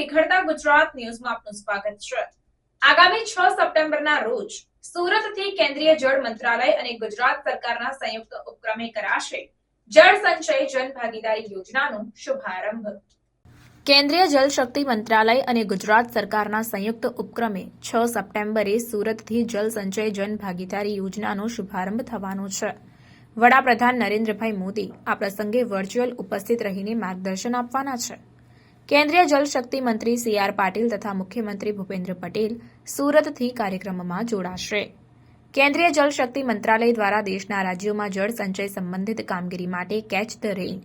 નિખરતા ગુજરાત ન્યૂઝમાં આપનું સ્વાગત છે. આગામી છ સપ્ટેમ્બરના રોજ સુરતથી કેન્દ્રીય જળ મંત્રાલય અને ગુજરાત સરકારના સંયુક્ત ઉપક્રમે કરાશે જળ સંચય જન ભાગીદારી યોજનાનો શુભારંભ. કેન્દ્રીય જલશક્તિ મંત્રાલય અને ગુજરાત સરકારના સંયુક્ત ઉપક્રમે છ સપ્ટેમ્બરે સુરતથી જળ સંચય જન ભાગીદારી યોજનાનો શુભારંભ થવાનો છે. વડાપ્રધાન નરેન્દ્રભાઈ મોદી આ પ્રસંગે વર્ચ્યુઅલ ઉપસ્થિત રહીને માર્ગદર્શન આપવાના છે. કેન્દ્રીય જલશક્તિ મંત્રી સી આર પાટીલ તથા મુખ્યમંત્રી ભૂપેન્દ્ર પટેલ સુરતથી કાર્યક્રમમાં જોડાશે. કેન્દ્રીય જલશક્તિ મંત્રાલય દ્વારા દેશના રાજ્યોમાં જળ સંચય સંબંધિત કામગીરી માટે catch the rain,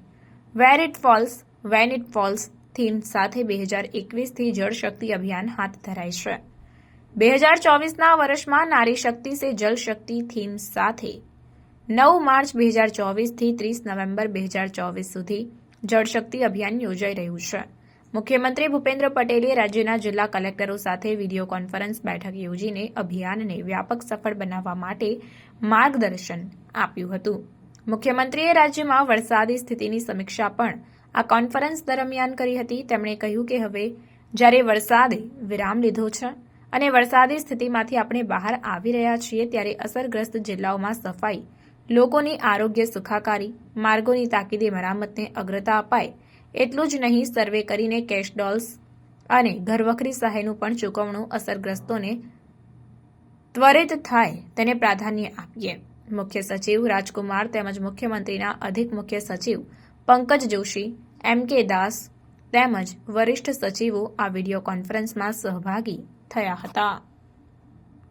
where it falls, when it falls theme સાથે બે હજાર એકવીસથી જળશક્તિ અભિયાન હાથ ધરાય છે. બે હજાર ચોવીસના વર્ષમાં નારી શક્તિ સે જલ શક્તિ થીમ સાથે નવ માર્ચ બે હજાર ચોવીસથી ત્રીસ નવેમ્બર બે હજાર ચોવીસ સુધી જળશક્તિ અભિયાન યોજાઈ રહ્યું છે. મુખ્યમંત્રી ભૂપેન્દ્ર પટેલે રાજ્યના જિલ્લા કલેક્ટરો સાથે વીડિયો કોન્ફરન્સ બેઠક યોજીને અભિયાનને વ્યાપક સફળ બનાવવા માટે માર્ગદર્શન આપ્યું હતું. મુખ્યમંત્રીએ રાજ્યમાં વરસાદી સ્થિતિની સમીક્ષા પણ આ કોન્ફરન્સ દરમિયાન કરી હતી. તેમણે કહ્યું કે હવે જ્યારે વરસાદે વિરામ લીધો છે અને વરસાદી સ્થિતિમાંથી આપણે બહાર આવી રહ્યા છીએ, ત્યારે અસરગ્રસ્ત જિલ્લાઓમાં સફાઈ, લોકોની આરોગ્ય સુખાકારી, માર્ગોની તાકીદે મરામતને અગ્રતા અપાય એટલું જ નહીં, સર્વે કરીને કેશ ડોલ્સ અને ઘરવખરી સહાયનું પણ ચૂકવણું અસરગ્રસ્તોને ત્વરિત થાય તેને પ્રાધાન્ય આપીએ. મુખ્ય સચિવ રાજકુમાર તેમજ મુખ્યમંત્રીના અધિક મુખ્ય સચિવ પંકજ જોશી, એમ કે દાસ તેમજ વરિષ્ઠ સચિવો આ વીડિયો કોન્ફરન્સમાં સહભાગી થયા હતા.